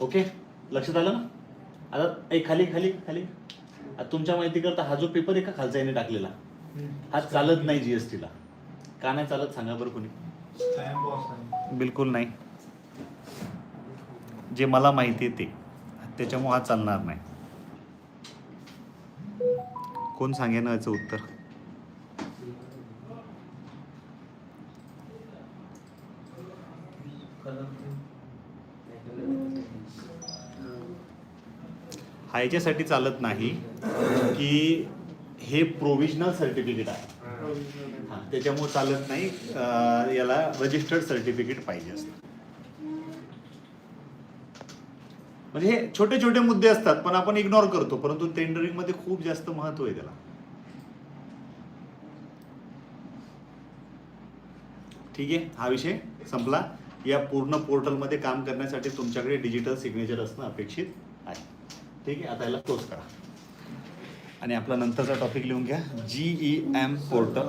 Okay लक्षात आलं ना? आता एक खाली खाली खाली. आता तुमच्या माहिती करता हा जो पेपर एका खालचा याने टाकलेला? हा चालत नाही जीएसटीला का नाही चालत? सांगा बरं कोणी. बिलकुल नाही. जे मला माहिती आहे ते. त्याच्यामुळे हा चालणार नाही. कोण सांगेन याचं उत्तर? हा याच्यासाठी चालत नाही की हे प्रोव्हिजनल सर्टिफिकेट आहे. त्याच्यामुळे चालत नाही याला रजिस्टर्ड सर्टिफिकेट पाहिजे असतं. म्हणजे हे छोटे छोटे मुद्दे असतात पण आपण इग्नोर करतो परंतु टेंडरिंगमध्ये खूप जास्त महत्त्व आहे त्याला. ठीक आहे? हा विषय संपला. या पूर्ण पोर्टलमध्ये काम करण्यासाठी तुमच्याकडे डिजिटल सिग्नेचर असणं अपेक्षित आहे. ठीक आहे आता याला क्लोज करा. आणि आपला नंतरचा टॉपिक लिहून घ्या. जी ई एम पोर्टल